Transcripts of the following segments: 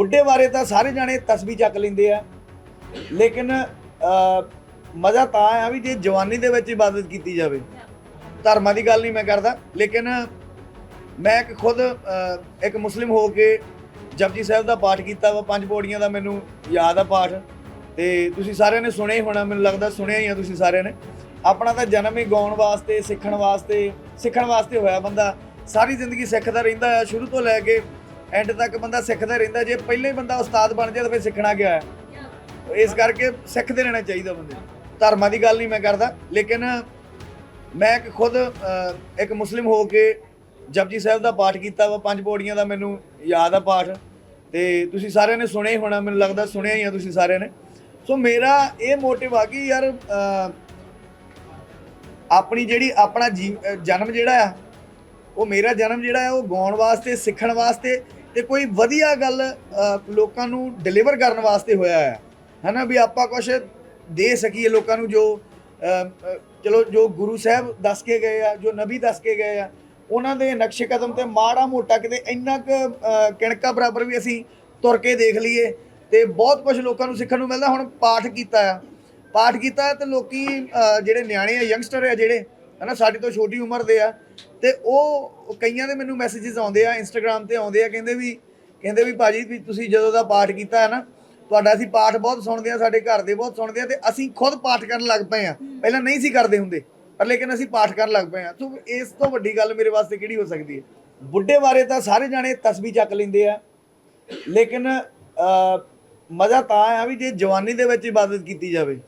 ਬੁੱਢੇ ਬਾਰੇ ਤਾਂ ਸਾਰੇ ਜਾਣੇ ਤਸਬੀਹ ਚੱਕ ਲੈਂਦੇ ਆ। ਲੇਕਿਨ ਮਜ਼ਾ ਤਾਂ ਆ ਵੀ ਜੇ ਜਵਾਨੀ ਦੇ ਵਿੱਚ ਇਬਾਦਤ ਕੀਤੀ ਜਾਵੇ। ਧਰਮਾਂ ਦੀ ਗੱਲ ਨਹੀਂ ਮੈਂ ਕਰਦਾ। ਲੇਕਿਨ ਮੈਂ ਇੱਕ ਖੁਦ ਇੱਕ ਮੁਸਲਿਮ ਹੋ ਕੇ ਜਪਜੀ ਸਾਹਿਬ ਦਾ ਪਾਠ ਕੀਤਾ ਵਾ, ਪੰਜ ਪੌੜੀਆਂ ਦਾ ਮੈਨੂੰ ਯਾਦ ਆ ਪਾਠ। ਤੇ ਤੁਸੀਂ ਸਾਰਿਆਂ ਨੇ ਸੁਣਿਆ ਹੀ ਹੋਣਾ, ਮੈਨੂੰ ਲੱਗਦਾ ਸੁਣਿਆ ਹੀ ਆ ਤੁਸੀਂ ਸਾਰਿਆਂ ਨੇ। ਆਪਣਾ ਤਾਂ ਜਨਮ ਹੀ ਗਾਉਣ ਵਾਸਤੇ, ਸਿੱਖਣ ਵਾਸਤੇ ਸਿੱਖਣ ਵਾਸਤੇ ਹੋਇਆ ਬੰਦਾ। ਸਾਰੀ ਜ਼ਿੰਦਗੀ ਸਿੱਖਦਾ ਰਹਿੰਦਾ ਆ, ਸ਼ੁਰੂ ਤੋਂ ਲੈ ਕੇ ਐਂਡ ਤੱਕ ਬੰਦਾ ਸਿੱਖਦਾ ਰਹਿੰਦਾ, ਜੇ ਪਹਿਲਾਂ ਹੀ ਬੰਦਾ ਉਸਤਾਦ ਬਣ ਜਾਏ ਤਾਂ ਫਿਰ ਸਿੱਖਣਾ ਗਿਆ ਹੈ? ਇਸ ਕਰਕੇ ਸਿੱਖਦੇ ਰਹਿਣਾ ਚਾਹੀਦਾ ਬੰਦੇ ਧਰਮਾਂ ਦੀ ਗੱਲ ਨਹੀਂ ਮੈਂ ਕਰਦਾ, ਲੇਕਿਨ ਮੈਂ ਇੱਕ ਖੁਦ ਇੱਕ ਮੁਸਲਿਮ ਹੋ ਕੇ ਜਪਜੀ ਸਾਹਿਬ ਦਾ ਪਾਠ ਕੀਤਾ ਵਾ, ਪੰਜ ਪੌੜੀਆਂ ਦਾ ਮੈਨੂੰ ਯਾਦ ਆ ਪਾਠ। ਤੇ ਤੁਸੀਂ ਸਾਰਿਆਂ ਨੇ ਸੁਣਿਆ ਹੀ ਹੋਣਾ, ਮੈਨੂੰ ਲੱਗਦਾ ਸੁਣਿਆ ਹੀ ਆ ਤੁਸੀਂ ਸਾਰਿਆਂ ਨੇ। ਸੋ ਮੇਰਾ ਇਹ ਮੋਟਿਵ ਆ ਕਿ ਯਾਰ ਆਪਣੀ ਜਿਹੜੀ ਆਪਣਾ ਜੀ- ਜਨਮ ਜਿਹੜਾ ਆ, ਉਹ ਮੇਰਾ ਜਨਮ ਜਿਹੜਾ ਆ, ਉਹ ਗਾਉਣ ਵਾਸਤੇ, ਸਿੱਖਣ ਵਾਸਤੇ ਤੇ ਕੋਈ ਵਧੀਆ ਗੱਲ ਲੋਕਾਂ ਨੂੰ ਡਿਲੀਵਰ ਕਰਨ ਵਾਸਤੇ ਹੋਇਆ ਹੈ। ਹਨਾ ਵੀ ਆਪਾਂ ਕੁਝ ਦੇ ਸਕੀਏ ਲੋਕਾਂ ਨੂੰ ਜੋ ਚਲੋ ਜੋ ਗੁਰੂ ਸਾਹਿਬ ਦੱਸ ਕੇ ਗਏ ਆ ਜੋ ਨਬੀ ਦੱਸ ਕੇ ਗਏ ਆ ਉਹਨਾਂ ਦੇ ਨਕਸ਼ੇ ਕਦਮ ਤੇ ਮਾੜਾ ਮੋਟਾ ਕਿਤੇ ਇੰਨਾ ਕੁ ਅ, ਕਿਣਕਾ ਬਰਾਬਰ ਵੀ ਅਸੀਂ ਤੁਰ ਕੇ ਦੇਖ ਲਈਏ ਤੇ ਬਹੁਤ ਕੁਝ ਲੋਕਾਂ ਨੂੰ ਸਿੱਖਣ ਨੂੰ ਮਿਲਦਾ। ਹੁਣ ਪਾਠ ਕੀਤਾ ਆ। ਪਾਠ ਕੀਤਾ ਹੈ ਤੇ ਲੋਕੀ ਜਿਹੜੇ ਨਿਆਣੇ ਆ ਯੰਗਸਟਰ ਆ ਜਿਹੜੇ ਹਨਾ ਸਾਡੀ ਤੋਂ ਛੋਟੀ ਉਮਰ ਦੇ ਆ। ਤੇ ਉਹ ਕਈਆਂ ਦੇ ਮੈਨੂੰ ਮੈਸੇजेस ਆਉਂਦੇ ਆ ਇੰਸਟਾਗ੍ਰam ਤੇ ਆਉਂਦੇ ਆ ਕਹਿੰਦੇ ਵੀ ਕਹਿੰਦੇ ਵੀ ਭਾਜੀ ਵੀ ਤੁਸੀਂ ਜਦੋਂ ਦਾ ਪਾਠ ਕੀਤਾ ਹੈ ਨਾ ਤੁਹਾਡਾ ਅਸੀਂ ਪਾਠ ਬਹੁਤ ਸੁਣਦੇ ਆ ਸਾਡੇ ਘਰ ਦੇ ਬਹੁਤ ਸੁਣਦੇ ਆ ਤੇ ਅਸੀਂ ਖੁਦ ਪਾਠ ਕਰਨ ਲੱਗ ਪਏ ਆ। ਪਹਿਲਾਂ ਨਹੀਂ ਸੀ ਕਰਦੇ ਹੁੰਦੇ ਪਰ ਲੇਕਿਨ ਅਸੀਂ ਪਾਠ ਕਰਨ ਲੱਗ ਪਏ ਆ। ਸੋ ਇਸ ਤੋਂ ਵੱਡੀ ਗੱਲ ਮੇਰੇ ਵਾਸਤੇ ਕਿਹੜੀ ਹੋ ਸਕਦੀ ਹੈ? ਬੁੱਢੇ ਬਾਰੇ ਤਾਂ ਸਾਰੇ ਜਾਣੇ ਤਸਬੀਹ ਚੱਕ ਲੈਂਦੇ ਆ। ਲੇਕਿਨ ਮਜ਼ਾ ਤਾਂ ਆ ਵੀ ਜੇ ਜਵਾਨੀ ਦੇ ਵਿੱਚ ਇਬਾਦਤ ਕੀਤੀ ਜਾਵੇ।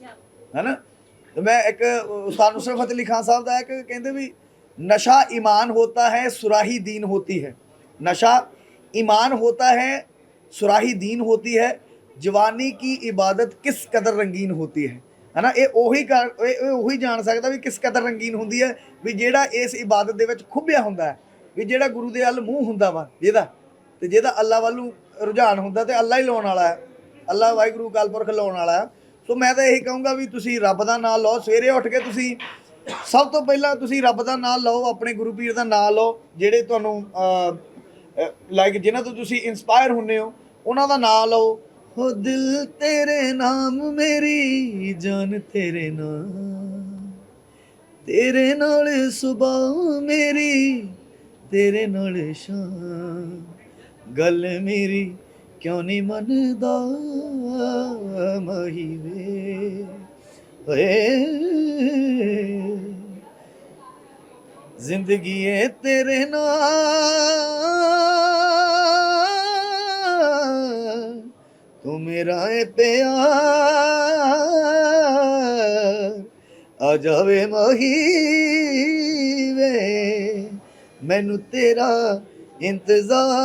ਹੈਨਾ? ਤੇ ਮੈਂ ਇੱਕ ਉਸਤਾਦ ਨੁਸਰਤ ਫਤਿਹ ਅਲੀ ਖਾਨ ਸਾਹਿਬ ਦਾ ਇੱਕ ਕਹਿੰਦੇ ਵੀ ਨਸ਼ਾ ईमान होता है सुराही दीन होती है नशा ईमान होता है सुराही दीन होती है ਜਵਾਨੀ ਕੀ ਇਬਾਦਤ ਕਿਸ ਕਦਰ ਰੰਗੀਨ ਹੋਤੀ ਹੈ ਹਨਾ ਇਹ ਉਹੀ ਕਰ- ਇਹ ਇਹ ਉਹੀ ਜਾਣ ਸਕਦਾ ਵੀ ਕਿਸ ਕਦਰ ਰੰਗੀਨ ਹੁੰਦੀ ਹੈ ਵੀ ਜਿਹੜਾ ਇਸ ਇਬਾਦਤ ਦੇ ਵਿੱਚ ਖੁੱਭਿਆ ਹੁੰਦਾ ਹੈ ਵੀ ਜਿਹੜਾ ਗੁਰੂ ਦੇ ਵੱਲ ਮੂੰਹ ਹੁੰਦਾ ਵਾ ਜਿਹਦਾ ਤੇ ਜਿਹਦਾ ਅੱਲਾ ਵੱਲ ਨੂੰ ਰੁਝਾਨ ਹੁੰਦਾ ਤੇ ਅੱਲਾ ਹੀ ਲਾਉਣ ਵਾਲਾ ਹੈ ਅੱਲਾ ਵਾਹਿਗੁਰੂ ਅਕਾਲ ਪੁਰਖ ਲਾਉਣ ਵਾਲਾ ਹੈ ਸੋ ਮੈਂ ਤਾਂ ਇਹ ਕਹੂੰਗਾ ਵੀ ਤੁਸੀਂ ਰੱਬ ਦਾ ਨਾਮ ਲਓ, ਸਵੇਰੇ ਉੱਠ ਕੇ ਤੁਸੀਂ ਸਭ ਤੋਂ ਪਹਿਲਾਂ ਤੁਸੀਂ ਰੱਬ ਦਾ ਨਾਮ ਲਓ, ਆਪਣੇ ਗੁਰੂ ਪੀਰ ਦਾ ਨਾਮ ਲਓ, ਜਿਹੜੇ ਤੁਹਾਨੂੰ ਲਾਈਕ ਜਿਨ੍ਹਾਂ ਤੋਂ ਤੁਸੀਂ ਇਨਸਪਾਇਰ ਹੁੰਨੇ ਹੋ, ਉਹਨਾਂ ਦਾ ਨਾਮ ਲਓ। ਹੋ ਦਿਲ ਤੇਰੇ ਨਾਮ ਮੇਰੀ, ਜਾਨ ਤੇਰੇ ਨਾਮ। ਤੇਰੇ ਨਾਲ ਸੁਬਹ ਮੇਰੀ, ਤੇਰੇ ਨਾਲ ਸ਼ਾਮ ਗੱਲ ਮੇਰੀ ਕਿਉਂ ਨਹੀਂ ਮੰਨਦਾ ਮਹੀ ਵੇ ਓਏ। ਜ਼ਿੰਦਗੀ ਏ ਤੇਰੇ ਨਾਲ। ਤੂੰ ਮੇਰਾ ਏ ਪਿਆਰ। ਆ ਜਾਵੇ ਮਹੀ ਵੇ ਮੈਨੂੰ ਤੇਰਾ ਇੰਤਜ਼ਾਰ